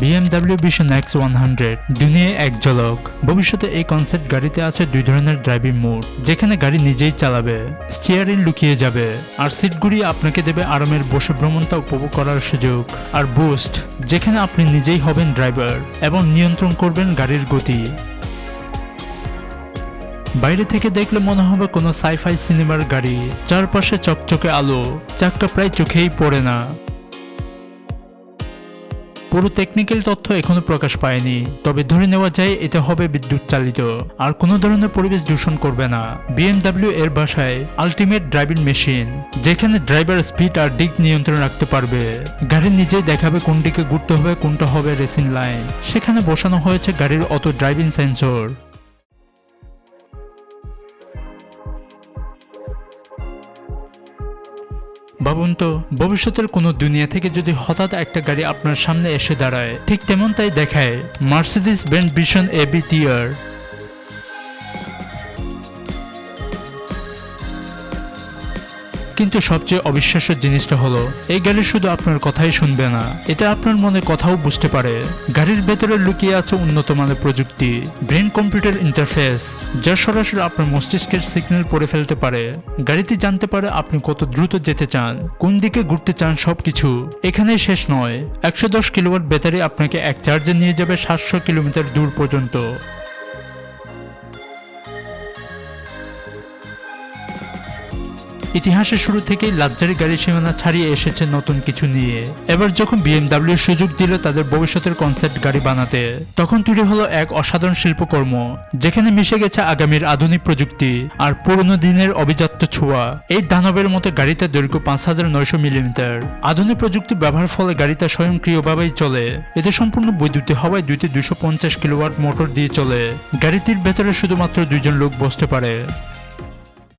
BMW vision X one hundred দুনিয়ায় এক ঝলক। ভবিষ্যতে এই কনসেপ্ট গাড়িতে আছে দুই ধরনের ড্রাইভিং মোড যেখানে গাড়ি নিজেই চালাবে স্টিয়ারিং লুকিয়ে যাবে, আর সিটগুলি আপনাকে দেবে আরামের বসে ভ্রমণটা উপভোগ করার সুযোগ, আর বুস্ট যেখানে আপনি নিজেই হবেন ড্রাইভার এবং নিয়ন্ত্রণ করবেন গাড়ির গতি। বাইরে থেকে দেখলে মনে হবে কোনো সাইফাই সিনেমার গাড়ি, চারপাশে চকচকে আলো, চাক্কা প্রায় চোখেই পড়ে না। পুরো টেকনিক্যাল তথ্য এখনও প্রকাশ পায়নি। তবে ধরে নেওয়া যায় এটা হবে বিদ্যুৎ চালিত। আর কোনো ধরনের পরিবেশ দূষণ করবে না। বিএমডাব্লিউ এর ভাষায় আলটিমেট ড্রাইভিং মেশিন যেখানে ড্রাইভার স্পিড আর দিক নিয়ন্ত্রণ রাখতে পারবে। গাড়ি নিজেই দেখাবে কোন দিকে ঘুরতে হবে, কোনটা হবে রেসিং লাইন সেখানে বসানো হয়েছে গাড়ির অটো ড্রাইভিং সেন্সর ভাবুন তো, ভবিষ্যতের কোনো দুনিয়া থেকে যদি হঠাৎ একটা গাড়ি আপনার সামনে এসে দাঁড়ায়, ঠিক তেমনটাই দেখায় মার্সিডিস বেন্ড ভিশন এবি টিয়ার কিন্তু সবচেয়ে অবিশ্বাস্য জিনিসটা হলো, এই গাড়ি শুধু আপনার কথাই শুনবে না এটা আপনার মনে কথাও বুঝতে পারে। গাড়ির ভেতরে লুকিয়ে আছে উন্নত মানের প্রযুক্তি ব্রেন কম্পিউটার ইন্টারফেস যা সরাসরি আপনার মস্তিষ্কের সিগন্যাল পড়ে ফেলতে পারে। গাড়িটি জানতে পারে আপনি কত দ্রুত যেতে চান, কোন দিকে ঘুরতে চান সবকিছু। এখানেই শেষ নয়, একশো দশ কিলোওয়াট ব্যাটারি আপনাকে এক চার্জে নিয়ে যাবে সাতশো কিলোমিটার দূর পর্যন্ত। ইতিহাসের শুরু থেকেই লাক্সারি গাড়ির সীমানা ছাড়িয়ে এসেছে নতুন কিছু নিয়ে। এবার যখন বিএমডাব্লিউ সুযোগ দিল তাদের ভবিষ্যতের কনসেপ্ট গাড়ি বানাতে, তখন তৈরি হলো এক অসাধারণ শিল্পকর্ম, যেখানে মিশে গেছে আগামীর আধুনিক প্রযুক্তি আর পুরনো দিনের অভিজাত্য ছোঁয়া। এই দানবের মতো গাড়িতে দৈর্ঘ্য পাঁচ হাজার নয়শো মিলিমিটার। আধুনিক প্রযুক্তি ব্যবহার ফলে গাড়িটা স্বয়ংক্রিয়ভাবেই চলে। এতে সম্পূর্ণ বৈদ্যুতিক হওয়ায় দুইটি দুইশো পঞ্চাশ কিলোওয়াট মোটর দিয়ে চলে। গাড়িটির ভেতরে শুধুমাত্র দুইজন লোক বসতে পারে।